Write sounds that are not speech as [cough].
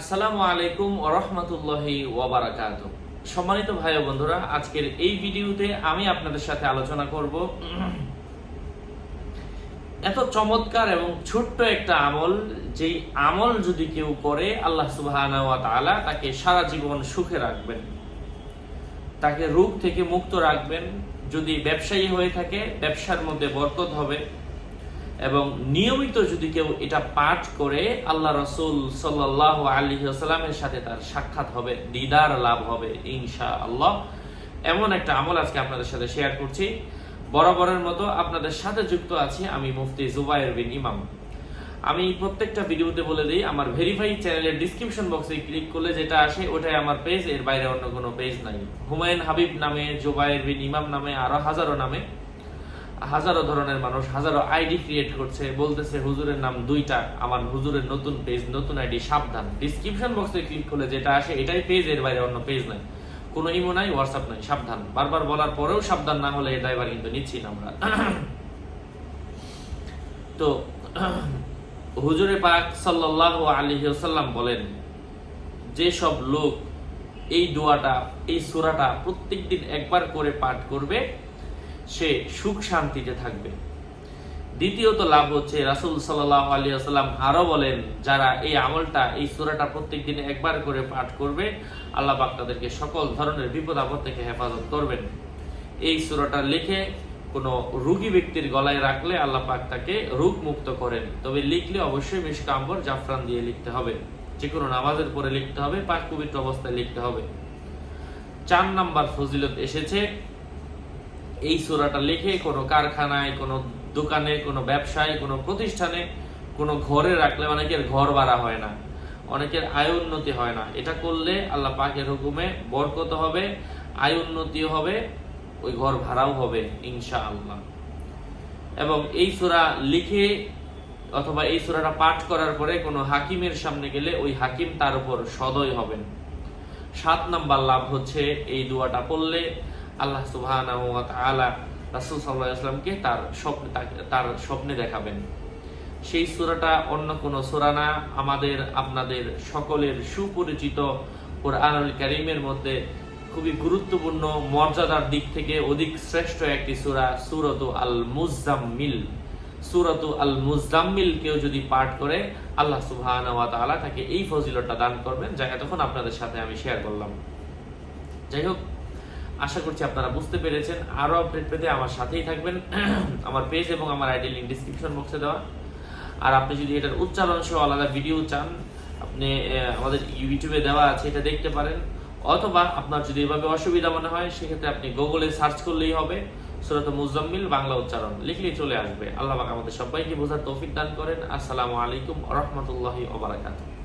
আসসালামু আলাইকুম ওরহমতুল্লাহি ওয়াবারাকাত সম্মানিত ভাই বন্ধুরা, আজকের এই ভিডিওতে আমি আপনাদের সাথে আলোচনা করব এত চমৎকার এবং ছোট্ট একটা আমল, যেই আমল যদি কেউ করে, আল্লাহ ওয়া তাকে সারা জীবন সুখে রাখবেন। তাকে রোগ থেকে মুক্ত রাখবেন। যদি ব্যবসায়ী হয়ে থাকে, ব্যবসার মধ্যে বরকত হবে। এবং নিয়মিত যদি কেউ এটা পাঠ করে, আল্লাহ রসুল সাল্লাহ আলী আসালামের সাথে তার সাক্ষাৎ হবে, দিদার লাভ হবে ইনশা আল্লাহ এমন একটা আমল আজকে আপনাদের সাথে শেয়ার করছি। বরাবরের মতো আপনাদের সাথে যুক্ত আছি আমি মুফতি জুবাইর বিন ইমাম। আমি প্রত্যেকটা ভিডিওতে বলে দিই, আমার ভেরিফাই চ্যানেলের ডিসক্রিপশন বক্সে ক্লিক করলে যেটা আসে, ওটাই আমার পেজ এর বাইরে অন্য কোনো পেজ নাই। হুমায়ুন হাবিব নামে, জুবাইর বিন ইমাম নামে, আরও হাজারো নামে। হাজারো ধরনের মানুষ হাজারো আইডি ক্রিয়েট করছে, বলতেছে হুজুরের নাম দুইটা, আমার হুজুরের নতুন পেজ নতুন আইডি সাবধান। ডিসক্রিপশন বক্সে ক্লিক করলে যেটা আসে, এটাই পেজ এর বাইরে অন্য পেজ নাই। কোনো ইমো নাই হোয়াটসঅ্যাপ নাই, সাবধান। বারবার বলার পরেও সাবধান না হলে এটা এবার কিন্তু নিচ্ছি না আমরা। [coughs] তো, [coughs] হুজুরে পাক সাল্লাল্লাহু আলাইহি ওয়াসাল্লাম বলেন, যে সব লোক এই দোয়াটা, এই সূরাটা প্রত্যেকদিন একবার করে পাঠ করবে সে সুখ শান্তিতে থাকবে। দ্বিতীয়ত লাভ হচ্ছে রাসুল সাল্লাহ আলী আসাল্লাম আরও বলেন, যারা এই আমলটা, এই সুরাটা প্রত্যেক দিন একবার করে পাঠ করবে, আল্লাহ পাক তাদেরকে সকল ধরনের বিপদ আপদ থেকে হেফাজত করবেন। এই সুরাটা লিখে কোনো রুগী ব্যক্তির গলায় রাখলে আল্লাহ পাক তাকে রোগ মুক্ত করেন। তবে লিখলে অবশ্যই মিসকাম্বর জাফরান দিয়ে লিখতে হবে। যে কোনো নামাজের পরে লিখতে হবে, পাক পবিত্র অবস্থায় লিখতে হবে। চার নাম্বার ফজিলত এসেছে এই সুরাটা লিখে কোনো কারখানায়, কোনো দোকানে, কোনো ব্যবসায়, কোনো প্রতিষ্ঠানে, কোনো ঘরে রাখলে অনেকের ঘর বাড়া হয় না। অনেকের আয় উন্নতি হয় না। এটা করলে আল্লাহ পাকের হুকুমে বরকত হবে, আয় উন্নতিও হবে, ওই ঘর ভাড়াও হবে ইনশা আল্লাহ এবং এই সুরা লিখে অথবা এই সুরাটা পাঠ করার পরে কোনো হাকিমের সামনে গেলে ওই হাকিম তার উপর সদয় হবেন। সাত নাম্বার লাভ হচ্ছে এই দুয়াটা পড়লে আল্লাহ তাআলা রাসূল সাল্লাল্লাহু তার স্বপ্নে তার স্বপ্নে দেখাবেন। সেই সূরাটা অন্য কোন সূরা না, আমাদের, আপনাদের সকলের সুপরিচিত কোরআনুল কারীমের মধ্যে খুবই গুরুত্বপূর্ণ, মর্যাদার দিক থেকে অধিক শ্রেষ্ঠ একটি সূরা, সুরত আল মুজাম্মিল সুরত আল মুজাম্মিল কেউ যদি পাঠ করে, আল্লাহ তাআলা তাকে এই ফজিলতটা দান করবেন যা এতক্ষণ আপনাদের সাথে আমি শেয়ার করলাম। যাই হোক আশা করছি আপনারা বুঝতে পেরেছেন। আরও আপডেট পেতে আমার সাথেই থাকবেন। [clears throat] আমার পেজ এবং আমার আইডি লিঙ্ক ডিসক্রিপশন বক্সে দেওয়া। আর আপনি যদি এটার উচ্চারণ সহ আলাদা ভিডিও চান, আপনি আমাদের ইউটিউবে দেওয়া আছে, এটা দেখতে পারেন। অথবা আপনার যদি এভাবে অসুবিধা মনে হয়, সেক্ষেত্রে আপনি গুগলে সার্চ করলেই হবে। সুরত মুজাম্মিল, বাংলা উচ্চারণ। লিখলেই চলে আসবে। আল্লাহ আমাদের সবাইকে বোঝার তৌফিক দান করেন। আসসালামু আলাইকুম রহমতুল্লাহি ওবরাকাতুহ